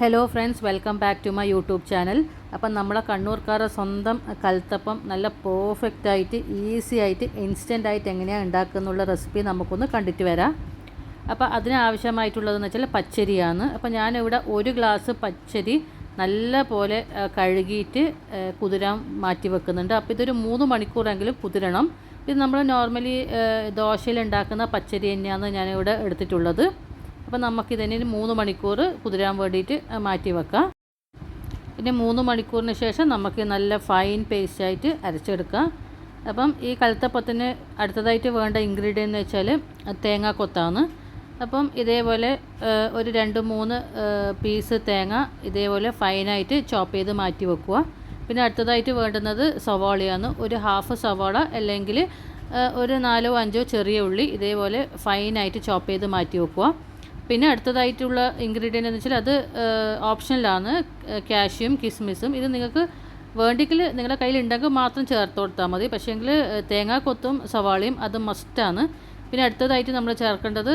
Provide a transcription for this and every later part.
Hello friends welcome back to my YouTube channel അപ്പം നമ്മളെ കണ്ണൂർക്കാരുടെ സ്വന്തം കൽത്തപ്പം നല്ല പെർഫെക്റ്റ് ആയിട്ട് ഈസി ആയിട്ട് ഇൻസ്റ്റന്റ് ആയിട്ട് എങ്ങനെയാണ് ഉണ്ടാക്കുന്നുള്ള റെസിപ്പി നമുക്കൊന്ന് കണ്ടിട്ട് വരാം. അപ്പോൾ അതിനാവശ്യമായിട്ടുള്ളതെന്ന് വെച്ചാൽ പച്ചരിയാണ്. അപ്പോൾ ഞാനിവിടെ ഒരു ഗ്ലാസ് പച്ചരി നല്ല പോലെ കഴുകിയിട്ട് കുതിരാൻ മാറ്റി വെക്കുന്നുണ്ട്. അപ്പോൾ ഇതൊരു മൂന്ന് മണിക്കൂറെങ്കിലും കുതിരണം. ഇത് നമ്മൾ നോർമലി ദോശയിൽ ഉണ്ടാക്കുന്ന പച്ചരി തന്നെയാണ് ഞാനിവിടെ എടുത്തിട്ടുള്ളത്. അപ്പോൾ നമുക്കിതിന് മൂന്ന് മണിക്കൂർ കുതിരാൻ വേണ്ടിയിട്ട് മാറ്റി വെക്കാം. പിന്നെ മൂന്ന് മണിക്കൂറിന് ശേഷം നമുക്ക് നല്ല ഫൈൻ പേസ്റ്റായിട്ട് അരച്ചെടുക്കാം. അപ്പം ഈ കലത്തപ്പത്തിന് അടുത്തതായിട്ട് വേണ്ട ഇൻഗ്രീഡിയന്റ് എന്ന് വെച്ചാൽ തേങ്ങ കൊത്താണ്. അപ്പം ഇതേപോലെ ഒരു രണ്ട് മൂന്ന് പീസ് തേങ്ങ ഇതേപോലെ ഫൈനായിട്ട് ചോപ്പ് ചെയ്ത് മാറ്റി വെക്കുക. പിന്നെ അടുത്തതായിട്ട് വേണ്ടുന്നത് സവാളയാണ്. ഒരു ഹാഫ് സവാള അല്ലെങ്കിൽ ഒരു നാലോ അഞ്ചോ ചെറിയ ഉള്ളി ഇതേപോലെ ഫൈനായിട്ട് ചോപ്പ് ചെയ്ത് മാറ്റി വെക്കുക. പിന്നെ അടുത്തതായിട്ടുള്ള ഇൻഗ്രീഡിയന്റ് എന്ന് വെച്ചാൽ അത് ഓപ്ഷനിലാണ് കാഷ്യും കിസ്മിസും ഇത് നിങ്ങൾക്ക് വേണ്ടിക്കിൽ നിങ്ങളുടെ കയ്യിൽ ഉണ്ടെങ്കിൽ മാത്രം ചേർത്ത് കൊടുത്താൽ മതി. പക്ഷേങ്കിൽ തേങ്ങാക്കൊത്തും സവാളയും അത് മസ്റ്റാണ് പിന്നെ അടുത്തതായിട്ട് നമ്മൾ ചേർക്കേണ്ടത്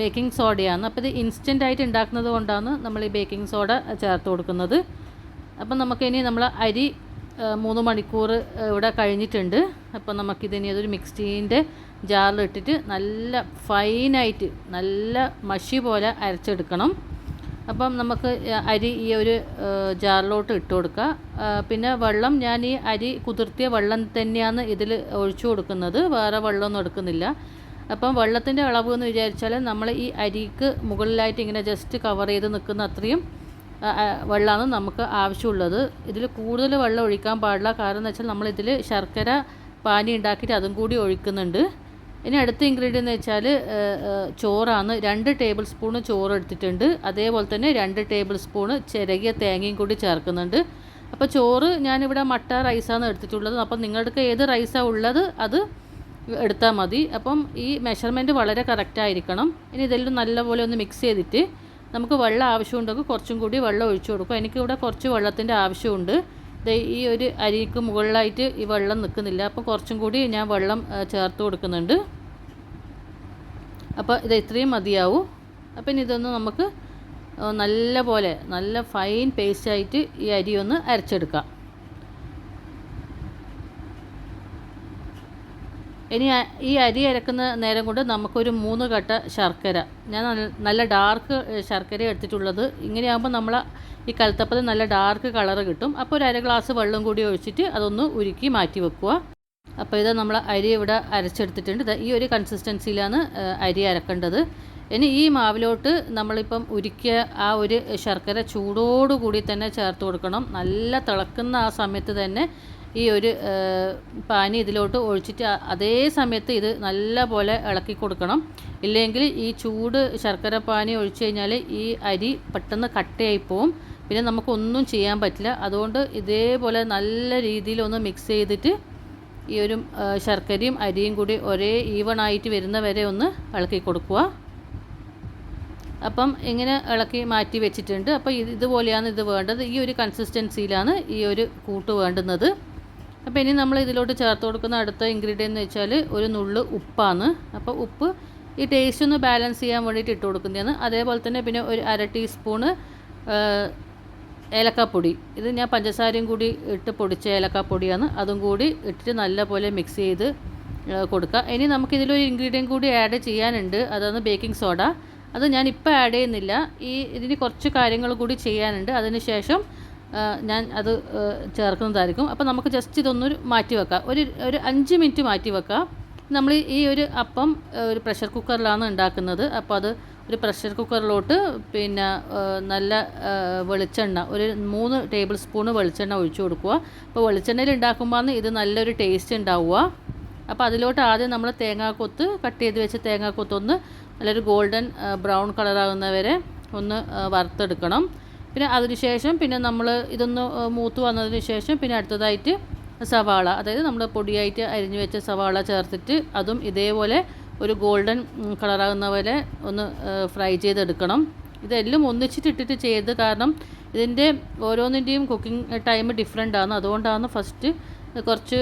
ബേക്കിംഗ് സോഡയാണ് അപ്പോൾ ഇത് ഇൻസ്റ്റന്റ് ആയിട്ട് ഉണ്ടാക്കുന്നത് കൊണ്ടാണ് നമ്മൾ ഈ ബേക്കിംഗ് സോഡ ചേർത്ത് കൊടുക്കുന്നത്. അപ്പം നമുക്കിനി നമ്മൾ അരി മൂന്ന് മണിക്കൂർ ഇവിടെ കഴിഞ്ഞിട്ടുണ്ട്. അപ്പം നമുക്കിതിനി അതൊരു മിക്സിന്റെ ജാറിലിട്ടിട്ട് നല്ല ഫൈനായിട്ട് നല്ല മഷി പോലെ അരച്ചെടുക്കണം. അപ്പം നമുക്ക് അരി ഈ ഒരു ജാറിലോട്ട് ഇട്ട് കൊടുക്കുക പിന്നെ വെള്ളം ഞാൻ ഈ അരി കുതിർത്തിയ വെള്ളം തന്നെയാണ് ഇതിൽ ഒഴിച്ചു കൊടുക്കുന്നത്. വേറെ വെള്ളമൊന്നും എടുക്കുന്നില്ല. അപ്പം വെള്ളത്തിന്റെ അളവ് എന്ന് വിചാരിച്ചാൽ നമ്മൾ ഈ അരിക്ക് മുകളിലായിട്ട് ഇങ്ങനെ ജസ്റ്റ് കവർ ചെയ്ത് നിൽക്കുന്ന അത്രയും വെള്ളമാണ് നമുക്ക് ആവശ്യമുള്ളത്. ഇതിൽ കൂടുതൽ വെള്ളം ഒഴിക്കാൻ പാടില്ല. കാരണം എന്ന് വെച്ചാൽ നമ്മളിതിൽ ശർക്കര പാനി ഉണ്ടാക്കിയിട്ട് അതും കൂടി ഒഴിക്കുന്നുണ്ട്. ഇനി അടുത്ത ഇൻഗ്രീഡിയന്റ് എന്ന് വെച്ചാൽ ചോറാണ്. രണ്ട് ടേബിൾ സ്പൂണ് ചോറ് എടുത്തിട്ടുണ്ട്. അതേപോലെ തന്നെ രണ്ട് ടേബിൾ സ്പൂണ് ചിരകിയ തേങ്ങയും കൂടി ചേർക്കുന്നുണ്ട്. അപ്പോൾ ചോറ് ഞാനിവിടെ മട്ട റൈസാണ് എടുത്തിട്ടുള്ളത്. അപ്പം നിങ്ങൾക്ക് ഏത് റൈസാണ് ഉള്ളത് അത് എടുത്താൽ മതി. അപ്പം ഈ മെഷർമെന്റ് വളരെ കറക്റ്റ് ആയിരിക്കണം. ഇനി ഇതെല്ലാം നല്ലപോലെ ഒന്ന് മിക്സ് ചെയ്തിട്ട് നമുക്ക് വെള്ളം ആവശ്യമുണ്ടെങ്കിൽ കുറച്ചും കൂടി വെള്ളം ഒഴിച്ചു കൊടുക്കും. എനിക്കിവിടെ കുറച്ച് വെള്ളത്തിന്റെ ആവശ്യമുണ്ട്. ഈ ഒരു അരിക്ക് മുകളിലായിട്ട് ഈ വെള്ളം നിൽക്കുന്നില്ല. അപ്പോൾ കുറച്ചും കൂടി ഞാൻ വെള്ളം ചേർത്ത് കൊടുക്കുന്നുണ്ട്. അപ്പോൾ ഇത് ഇത്രയും മതിയാവും. അപ്പം ഇനി ഇതൊന്ന് നമുക്ക് നല്ല പോലെ നല്ല ഫൈൻ പേസ്റ്റായിട്ട് ഈ അരി ഒന്ന് അരച്ചെടുക്കാം. ഇനി ഈ അരി അരക്കുന്ന നേരം കൊണ്ട് നമുക്കൊരു മൂന്ന് കട്ട ശർക്കര. ഞാൻ നല്ല- ഡാർക്ക് ശർക്കര എടുത്തിട്ടുള്ളത്. ഇങ്ങനെയാകുമ്പോൾ നമ്മൾ ഈ കലത്തപ്പത്തിന് നല്ല ഡാർക്ക് കളർ കിട്ടും. അപ്പോൾ ഒരു അര ഗ്ലാസ് വെള്ളം കൂടി ഒഴിച്ചിട്ട് അതൊന്ന് ഉരുക്കി മാറ്റി വെക്കുക. അപ്പോൾ ഇത് നമ്മൾ അരി ഇവിടെ അരച്ചെടുത്തിട്ടുണ്ട്. ഈ ഒരു കൺസിസ്റ്റൻസിയിലാണ് അരി അരക്കേണ്ടത്. ഇനി ഈ മാവിലോട്ട് നമ്മളിപ്പം ഉരുക്കിയ ആ ഒരു ശർക്കര ചൂടോടുകൂടി തന്നെ ചേർത്ത് കൊടുക്കണം. നല്ല തിളക്കുന്ന ആ സമയത്ത് തന്നെ ഈ ഒരു പാനി ഇതിലോട്ട് ഒഴിച്ചിട്ട് അതേ സമയത്ത് ഇത് നല്ല പോലെ ഇളക്കി കൊടുക്കണം. ഇല്ലെങ്കിൽ ഈ ചൂട് ശർക്കര പാനി ഒഴിച്ചു കഴിഞ്ഞാൽ ഈ അരി പെട്ടെന്ന് കട്ടയായി പോവും. പിന്നെ നമുക്കൊന്നും ചെയ്യാൻ പറ്റില്ല. അതുകൊണ്ട് ഇതേപോലെ നല്ല രീതിയിൽ ഒന്ന് മിക്സ് ചെയ്തിട്ട് ഈ ഒരു ശർക്കരയും അരിയും കൂടി ഒരേ ഈവൺ ആയിട്ട് വരുന്ന വരെ ഒന്ന് ഇളക്കി കൊടുക്കുക. അപ്പം ഇങ്ങനെ ഇളക്കി മാറ്റി വെച്ചിട്ടുണ്ട്. അപ്പോൾ ഇതുപോലെയാണ് ഇത് വേണ്ടത്. ഈ ഒരു കൺസിസ്റ്റൻസിയിലാണ് ഈ ഒരു കൂട്ട് വേണ്ടുന്നത്. അപ്പോൾ ഇനി നമ്മൾ ഇതിലോട്ട് ചേർത്ത് കൊടുക്കുന്ന അടുത്ത ഇൻഗ്രീഡിയന്റ് എന്ന് വെച്ചാൽ ഒരു നുള്ള് ഉപ്പാണ്. അപ്പോൾ ഉപ്പ് ഈ ടേസ്റ്റ് ഒന്ന് ബാലൻസ് ചെയ്യാൻ വേണ്ടിയിട്ട് ഇട്ട് കൊടുക്കുന്നതാണ്. അതേപോലെ തന്നെ പിന്നെ ഒരു അര ടീസ്പൂണ് ഏലക്കാപ്പൊടി. ഇത് ഞാൻ പഞ്ചസാരയും കൂടി ഇട്ട് പൊടിച്ച ഏലക്കാപ്പൊടിയാണ്. അതും കൂടി ഇട്ടിട്ട് നല്ലപോലെ മിക്സ് ചെയ്ത് കൊടുക്കുക. ഇനി നമുക്കിതിലൊരു ഇൻഗ്രീഡിയന്റ് കൂടി ആഡ് ചെയ്യാനുണ്ട്. അതാണ് ബേക്കിംഗ് സോഡ അത് ഞാൻ ഇപ്പോൾ ആഡ് ചെയ്യുന്നില്ല. ഈ ഇതിന് കുറച്ച് കാര്യങ്ങൾ കൂടി ചെയ്യാനുണ്ട്. അതിന് ശേഷം ആ, ഞാൻ അത് ചേർക്കുന്നതായിരിക്കും. അപ്പോൾ നമുക്ക് ജസ്റ്റ് ഇതൊന്നൊരു മാറ്റി വെക്കാം. ഒരു ഒരു അഞ്ച് മിനിറ്റ് മാറ്റി വെക്കാം. നമ്മൾ ഈ ഒരു അപ്പം ഒരു പ്രഷർ കുക്കറിലാണ് ഉണ്ടാക്കുന്നത്. അപ്പോൾ അത് ഒരു പ്രഷർ കുക്കറിലോട്ട് പിന്നെ നല്ല വെളിച്ചെണ്ണ ഒരു മൂന്ന് ടേബിൾ സ്പൂണ് വെളിച്ചെണ്ണ ഒഴിച്ചു കൊടുക്കുക. അപ്പോൾ വെളിച്ചെണ്ണയിൽ ഉണ്ടാക്കുമ്പോൾ ഇത് നല്ലൊരു ടേസ്റ്റ് ഉണ്ടാവുക. അപ്പോൾ അതിലോട്ട് ആദ്യം നമ്മൾ തേങ്ങാക്കൊത്ത് കട്ട് ചെയ്ത് വെച്ച് തേങ്ങാക്കൊത്തൊന്ന് നല്ലൊരു ഗോൾഡൻ ബ്രൗൺ കളറാകുന്നവരെ ഒന്ന് വറുത്തെടുക്കണം. പിന്നെ അതിനുശേഷം പിന്നെ നമ്മൾ ഇതൊന്ന് മൂത്ത് വന്നതിന് ശേഷം പിന്നെ അടുത്തതായിട്ട് സവാള. അതായത് നമ്മൾ പൊടിയായിട്ട് അരിഞ്ഞു വെച്ച സവാള ചേർത്തിട്ട് അതും ഇതേപോലെ ഒരു ഗോൾഡൻ കളറാകുന്ന പോലെ ഒന്ന് ഫ്രൈ ചെയ്തെടുക്കണം. ഇതെല്ലാം ഒന്നിച്ചിട്ടിട്ടിട്ട് ചെയ്ത് കാരണം ഇതിന്റെ ഓരോന്നിന്റെയും കുക്കിംഗ് ടൈം ഡിഫറെന്റ് ആണ് അതുകൊണ്ടാണ് ഫസ്റ്റ് കുറച്ച്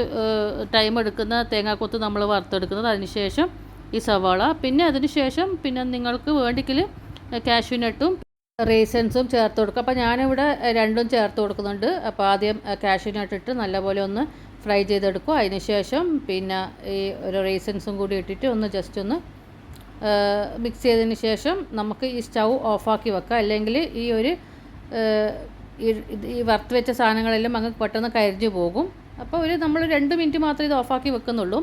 ടൈം എടുക്കുന്ന തേങ്ങാക്കൊത്ത് നമ്മൾ വറുത്തെടുക്കുന്നത്. അതിനുശേഷം ഈ സവാള. പിന്നെ അതിനുശേഷം പിന്നെ നിങ്ങൾക്ക് വേണ്ടിക്കൽ കാഷ്യൂനട്ടും റീസൺസും ചേർത്ത് കൊടുക്കുക അപ്പോൾ ഞാനിവിടെ രണ്ടും ചേർത്ത് കൊടുക്കുന്നുണ്ട്. അപ്പോൾ ആദ്യം കാഷ്യൂനട്ടിട്ട് നല്ലപോലെ ഒന്ന് ഫ്രൈ ചെയ്തെടുക്കും. അതിന് ശേഷം പിന്നെ ഈ ഒരു റീസൺസും കൂടി ഇട്ടിട്ട് ഒന്ന് ജസ്റ്റ് ഒന്ന് മിക്സ് ചെയ്തതിന് ശേഷം നമുക്ക് ഈ സ്റ്റൗ ഓഫാക്കി വെക്കാം. അല്ലെങ്കിൽ ഈ ഒരു ഈ വറുത്ത് വെച്ച സാധനങ്ങളെല്ലാം അങ്ങ് പെട്ടെന്ന് കരിഞ്ഞു പോകും. അപ്പോൾ ഒരു നമ്മൾ രണ്ട് മിനിറ്റ് മാത്രമേ ഇത് ഓഫാക്കി വെക്കുന്നുള്ളൂ.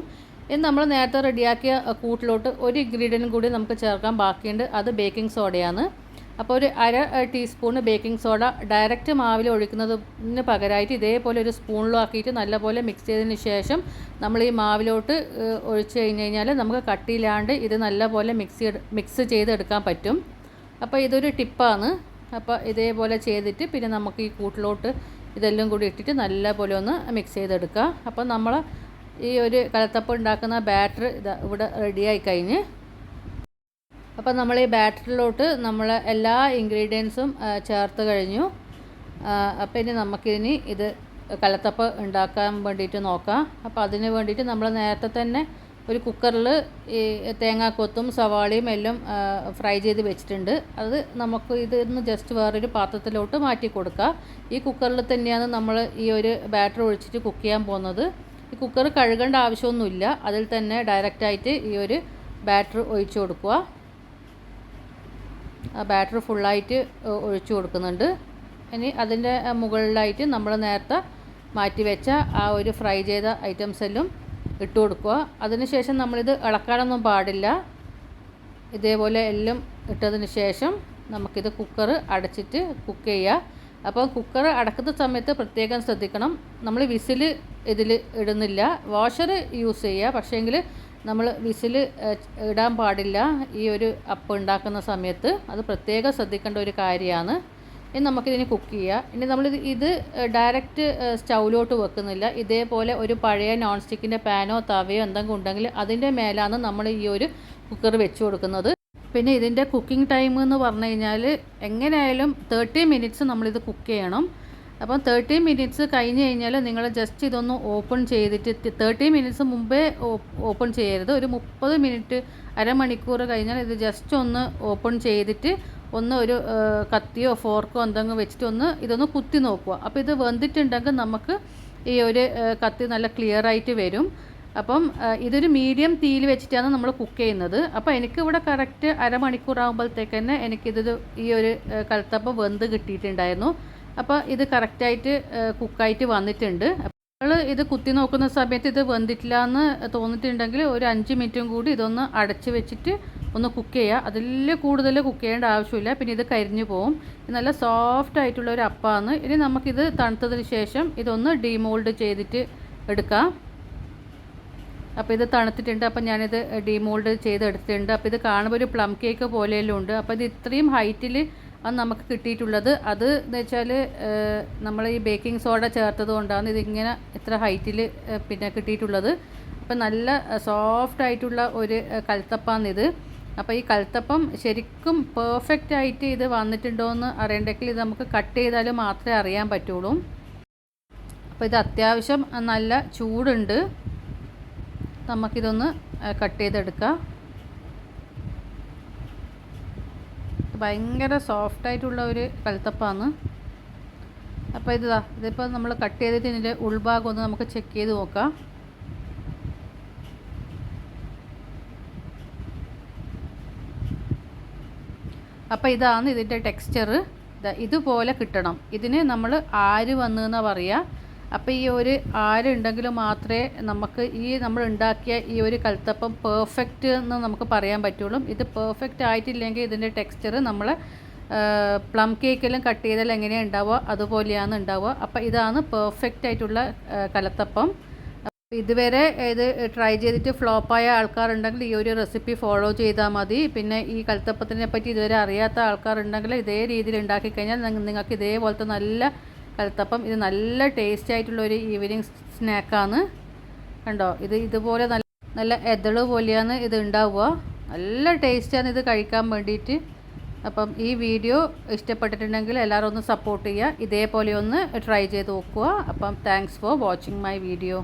ഇനി നമ്മൾ നേരത്തെ റെഡിയാക്കിയ കൂട്ടിലോട്ട് ഒരു ഇൻഗ്രീഡിയന്റും കൂടി നമുക്ക് ചേർക്കാൻ ബാക്കിയുണ്ട്. അത് ബേക്കിംഗ് സോഡയാണ്. അപ്പോൾ ഒരു അര ടീസ്പൂണ് ബേക്കിംഗ് സോഡ ഡയറക്റ്റ് മാവിൽ ഒഴിക്കുന്നതിന് പകരമായിട്ട് ഇതേപോലെ ഒരു സ്പൂണിലും ആക്കിയിട്ട് നല്ലപോലെ മിക്സ് ചെയ്തതിന് ശേഷം നമ്മൾ ഈ മാവിലോട്ട് ഒഴിച്ച് കഴിഞ്ഞ് കഴിഞ്ഞാൽ നമുക്ക് കട്ടിയില്ലാണ്ട് ഇത് നല്ലപോലെ മിക്സ് മിക്സ് ചെയ്തെടുക്കാൻ പറ്റും. അപ്പോൾ ഇതൊരു ടിപ്പാണ്. അപ്പോൾ ഇതേപോലെ ചെയ്തിട്ട് പിന്നെ നമുക്ക് ഈ കൂട്ടിലോട്ട് ഇതെല്ലാം കൂടി ഇട്ടിട്ട് നല്ലപോലെ ഒന്ന് മിക്സ് ചെയ്തെടുക്കുക അപ്പോൾ നമ്മൾ ഈ ഒരു കലത്തപ്പം ഉണ്ടാക്കുന്ന ബാറ്റർ ഇതാ ഇവിടെ റെഡിയായി കഴിഞ്ഞ് അപ്പോൾ നമ്മൾ ഈ ബാറ്ററിലോട്ട് നമ്മൾ എല്ലാ ഇൻഗ്രീഡിയൻസും ചേർത്ത് കഴിഞ്ഞു. അപ്പോൾ ഇനി നമുക്കിനി ഇത് കലത്തപ്പം ഉണ്ടാക്കാൻ വേണ്ടിയിട്ട് നോക്കാം. അപ്പോൾ അതിന് വേണ്ടിയിട്ട് നമ്മൾ നേരത്തെ തന്നെ ഒരു കുക്കറിൽ ഈ തേങ്ങാക്കൊത്തും സവാളയും എല്ലാം ഫ്രൈ ചെയ്ത് വെച്ചിട്ടുണ്ട്. അത് നമുക്ക് ഇതൊന്ന് ജസ്റ്റ് വേറൊരു പാത്രത്തിലോട്ട് മാറ്റി കൊടുക്കുക ഈ കുക്കറിൽ തന്നെയാണ് നമ്മൾ ഈ ഒരു ബാറ്റർ ഒഴിച്ചിട്ട് കുക്ക് ചെയ്യാൻ പോകുന്നത്. ഈ കുക്കർ കഴുകേണ്ട ആവശ്യമൊന്നുമില്ല. അതിൽ തന്നെ ഡയറക്റ്റായിട്ട് ഈ ഒരു ബാറ്റർ ഒഴിച്ചു കൊടുക്കുക. ബാറ്റർ ഫുള്ളായിട്ട് ഒഴിച്ചു കൊടുക്കുന്നുണ്ട്. ഇനി അതിന്റെ മുകളിലായിട്ട് നമ്മൾ നേരത്തെ മാറ്റി വെച്ച ആ ഒരു ഫ്രൈ ചെയ്ത ഐറ്റംസ് എല്ലാം ഇട്ട് കൊടുക്കുക. അതിനുശേഷം നമ്മളിത് ഇളക്കാനൊന്നും പാടില്ല. ഇതേപോലെ എല്ലാം ഇട്ടതിന് ശേഷം നമുക്കിത് കുക്കർ അടച്ചിട്ട് കുക്ക് ചെയ്യുക. അപ്പോൾ കുക്കർ അടക്കുന്ന സമയത്ത് പ്രത്യേകം ശ്രദ്ധിക്കണം. നമ്മൾ വിസിൽ ഇതിൽ ഇടുന്നില്ല. വാഷർ യൂസ് ചെയ്യുക. പക്ഷേങ്കിൽ നമ്മൾ വിസിൽ ഇടാൻ പാടില്ല. ഈ ഒരു അപ്പ് ഉണ്ടാക്കുന്ന സമയത്ത് അത് പ്രത്യേകം ശ്രദ്ധിക്കേണ്ട ഒരു കാര്യമാണ്. ഇനി നമുക്കിതിന് കുക്ക് ചെയ്യാം. ഇനി നമ്മൾ ഇത് ഡയറക്റ്റ് സ്റ്റൗവിലോട്ട് വെക്കുന്നില്ല. ഇതേപോലെ ഒരു പഴയ നോൺ സ്റ്റിക്കിന്റെ പാനോ തവയോ എന്തെങ്കിലും ഉണ്ടെങ്കിൽ അതിന്റെ മേലാണ് നമ്മൾ ഈ ഒരു കുക്കർ വെച്ച് കൊടുക്കുന്നത്. പിന്നെ ഇതിന്റെ കുക്കിംഗ് ടൈം എന്ന് പറഞ്ഞു കഴിഞ്ഞാൽ എങ്ങനെയായാലും തേർട്ടി മിനിറ്റ്സ് നമ്മളിത് കുക്ക് ചെയ്യണം. അപ്പം തേർട്ടി മിനിറ്റ്സ് കഴിഞ്ഞ് കഴിഞ്ഞാൽ നിങ്ങൾ ജസ്റ്റ് ഇതൊന്ന് ഓപ്പൺ ചെയ്തിട്ട് തേർട്ടി മിനിറ്റ്സ് മുമ്പേ ഓപ്പൺ ചെയ്യരുത്. ഒരു മുപ്പത് മിനിറ്റ് അരമണിക്കൂർ കഴിഞ്ഞാൽ ഇത് ജസ്റ്റ് ഒന്ന് ഓപ്പൺ ചെയ്തിട്ട് ഒന്ന് ഒരു കത്തിയോ ഫോർക്കോ എന്തെങ്കിലും വെച്ചിട്ട് ഒന്ന് ഇതൊന്ന് കുത്തി നോക്കുക. അപ്പോൾ ഇത് വെന്തിട്ടുണ്ടെങ്കിൽ നമുക്ക് ഈ ഒരു കത്തി നല്ല ക്ലിയർ ആയിട്ട് വരും. അപ്പം ഇതൊരു മീഡിയം തീയിൽ വെച്ചിട്ടാണ് നമ്മൾ കുക്ക് ചെയ്യുന്നത്. അപ്പോൾ എനിക്ക് ഇവിടെ കറക്റ്റ് അരമണിക്കൂർ ആകുമ്പോഴത്തേക്ക് തന്നെ എനിക്കിതൊരു ഈ ഒരു കലത്തപ്പം വെന്ത് കിട്ടിയിട്ടുണ്ടായിരുന്നു. അപ്പോൾ ഇത് കറക്റ്റായിട്ട് കുക്കായിട്ട് വന്നിട്ടുണ്ട്. നമ്മൾ ഇത് കുത്തി നോക്കുന്ന സമയത്ത് ഇത് വെന്തിട്ടില്ല എന്ന് തോന്നിയിട്ടുണ്ടെങ്കിൽ ഒരു അഞ്ച് മിനിറ്റും കൂടി ഇതൊന്ന് അടച്ച് വെച്ചിട്ട് ഒന്ന് കുക്ക് ചെയ്യുക അതിൽ കൂടുതൽ കുക്ക് ചെയ്യേണ്ട ആവശ്യമില്ല. പിന്നെ ഇത് കരിഞ്ഞു പോകും നല്ല സോഫ്റ്റ് ആയിട്ടുള്ള ഒരു അപ്പമാണ് ഇനി നമുക്കിത് തണുത്തതിന് ശേഷം ഇതൊന്ന് ഡീമോൾഡ് ചെയ്തിട്ട് എടുക്കാം. അപ്പോൾ ഇത് തണുത്തിട്ടുണ്ട്. അപ്പോൾ ഞാനിത് ഡീമോൾഡ് ചെയ്തെടുത്തിട്ടുണ്ട്. അപ്പോൾ ഇത് കാണുമ്പോൾ ഒരു പ്ലം കേക്ക് പോലെയെല്ലാം ഉണ്ട്. അപ്പോൾ ഇത് ഇത്രയും ഹൈറ്റിൽ അത് നമുക്ക് കിട്ടിയിട്ടുള്ളത്. അത് എന്ന് വെച്ചാൽ നമ്മൾ ഈ ബേക്കിംഗ് സോഡ ചേർത്തത് കൊണ്ടാണ് ഇതിങ്ങനെ ഇത്ര ഹൈറ്റിൽ പിന്നെ കിട്ടിയിട്ടുള്ളത്. അപ്പം നല്ല സോഫ്റ്റ് ആയിട്ടുള്ള ഒരു കൽത്തപ്പാന്നിത് അപ്പോൾ ഈ കൽത്തപ്പം ശരിക്കും പെർഫെക്റ്റ് ആയിട്ട് ഇത് വന്നിട്ടുണ്ടോ എന്ന് അറിയണ്ടെങ്കിൽ ഇത് നമുക്ക് കട്ട് ചെയ്താൽ മാത്രമേ അറിയാൻ പറ്റുള്ളൂ. അപ്പോൾ ഇത് അത്യാവശ്യം നല്ല ചൂടുണ്ട്. നമുക്കിതൊന്ന് കട്ട് ചെയ്തെടുക്കാം. ഭയങ്കര സോഫ്റ്റായിട്ടുള്ള ഒരു കൽത്തപ്പാണ്. അപ്പോൾ ഇതാ ഇതിപ്പോൾ നമ്മൾ കട്ട് ചെയ്തിട്ട് ഇതിന്റെ ഉൾഭാഗം ഒന്ന് നമുക്ക് ചെക്ക് ചെയ്ത് നോക്കാം. അപ്പോൾ ഇതാണ് ഇതിന്റെ ടെക്സ്ചർ ഇതുപോലെ കിട്ടണം. ഇതിന് നമ്മൾ ആര് വന്നു എന്നാണ് പറയുക അപ്പോൾ ഈ ഒരു ആരുണ്ടെങ്കിൽ മാത്രമേ നമുക്ക് ഈ നമ്മൾ ഉണ്ടാക്കിയ ഈ ഒരു കൽത്തപ്പം പെർഫെക്റ്റ് എന്ന് നമുക്ക് പറയാൻ പറ്റുള്ളൂ. ഇത് പെർഫെക്റ്റ് ആയിട്ടില്ലെങ്കിൽ ഇതിന്റെ ടെക്സ്ചർ നമ്മൾ പ്ലം കേക്കിലും കട്ട് ചെയ്താൽ എങ്ങനെയാണ് ഉണ്ടാവുക? അതുപോലെയാണ് ഉണ്ടാവുക. അപ്പോൾ ഇതാണ് പെർഫെക്റ്റ് ആയിട്ടുള്ള കലത്തപ്പം. ഇതുവരെ ഇത് ട്രൈ ചെയ്തിട്ട് ഫ്ലോപ്പായ ആൾക്കാരുണ്ടെങ്കിൽ ഈ ഒരു റെസിപ്പി ഫോളോ ചെയ്താൽ മതി. പിന്നെ ഈ കൽത്തപ്പത്തിനെ പറ്റി ഇതുവരെ അറിയാത്ത ആൾക്കാരുണ്ടെങ്കിൽ ഇതേ രീതിയിൽ ഉണ്ടാക്കി കഴിഞ്ഞാൽ നിങ്ങൾക്ക് ഇതേപോലത്തെ നല്ല കലത്തപ്പം ഇത് നല്ല ടേസ്റ്റി ആയിട്ടുള്ള ഒരു ഈവനിങ് സ്നാക്കാണ് കണ്ടോ? ഇത് ഇതുപോലെ നല്ല നല്ല എതൾ പോലെയാണ് ഇത് ഉണ്ടാവുക. നല്ല ടേസ്റ്റാണ് ഇത് കഴിക്കാൻ വേണ്ടിയിട്ട്. അപ്പം ഈ വീഡിയോ ഇഷ്ടപ്പെട്ടിട്ടുണ്ടെങ്കിൽ എല്ലാവരും ഒന്ന് സപ്പോർട്ട് ചെയ്യുക. ഇതേപോലെ ഒന്ന് ട്രൈ ചെയ്ത് നോക്കുക. അപ്പം thanks for watching my video